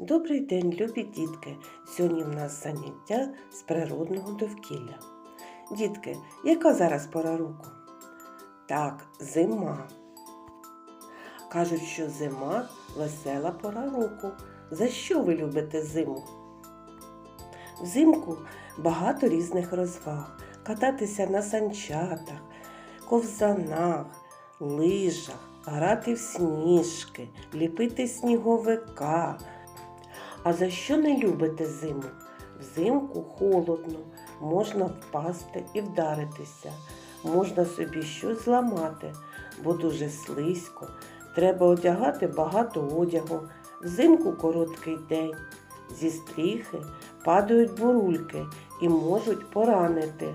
Добрий день, любі дітки! Сьогодні в нас заняття з природного довкілля. Дітки, яка зараз пора року? Так, зима. Кажуть, що зима весела пора року. За що ви любите зиму? Взимку багато різних розваг. Кататися на санчатах, ковзанах, лижах, грати в сніжки, ліпити сніговика. А за що не любите зиму? Взимку холодно, можна впасти і вдаритися, можна собі щось зламати, бо дуже слизько. Треба одягати багато одягу. Взимку короткий день. Зі стріхи падають бурульки і можуть поранити.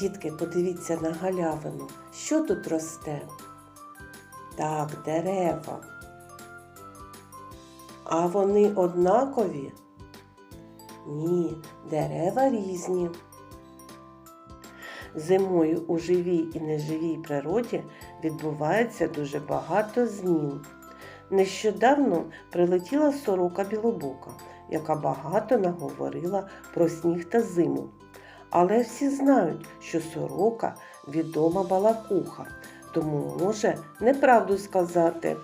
Дітки, подивіться на галявину. Що тут росте? Так, дерева. А вони однакові? Ні, дерева різні. Зимою у живій і неживій природі відбувається дуже багато змін. Нещодавно прилетіла сорока білобока, яка багато наговорила про сніг та зиму. Але всі знають, що сорока відома балакуха, тому може неправду сказати.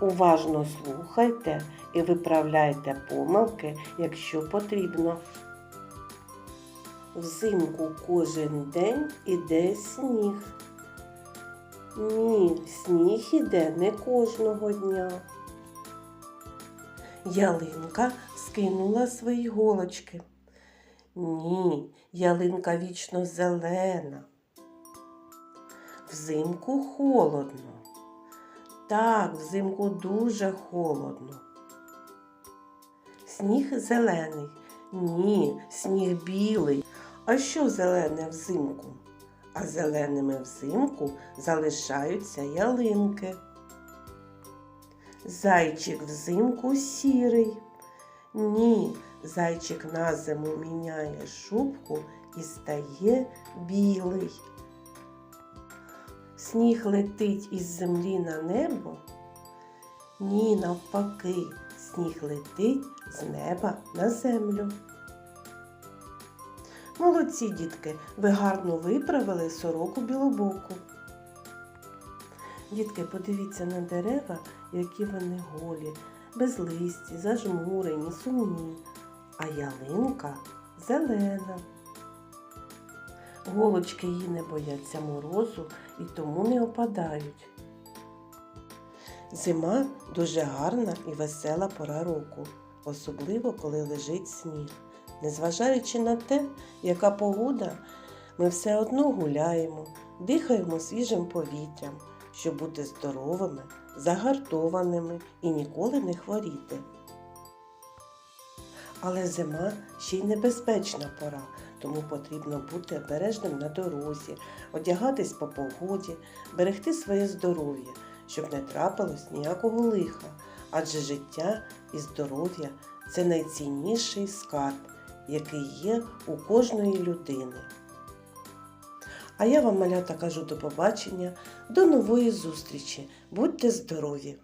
Уважно слухайте і виправляйте помилки, якщо потрібно. Взимку кожен день іде сніг. Ні, сніг іде не кожного дня. Ялинка скинула свої голочки. Ні, ялинка вічно зелена. Взимку холодно. Так, взимку дуже холодно. Сніг зелений. Ні, сніг білий. А що зелене взимку? А зеленими взимку залишаються ялинки. Зайчик взимку сірий. Ні, зайчик на зиму міняє шубку і стає білий. Сніг летить із землі на небо? Ні, навпаки, сніг летить з неба на землю. Молодці, дітки, ви гарно виправили сороку білобоку. Дітки, подивіться на дерева, які вони голі, безлисті, зажмурені, сумні, а ялинка зелена. Голочки її не бояться морозу і тому не опадають. Зима дуже гарна і весела пора року, особливо коли лежить сніг. Незважаючи на те, яка погода, ми все одно гуляємо, дихаємо свіжим повітрям, щоб бути здоровими, загартованими і ніколи не хворіти. Але зима ще й небезпечна пора, тому потрібно бути обережним на дорозі, одягатись по погоді, берегти своє здоров'я, щоб не трапилось ніякого лиха, адже життя і здоров'я це найцінніший скарб, який є у кожної людини. А я вам, малята, кажу до побачення, до нової зустрічі. Будьте здорові!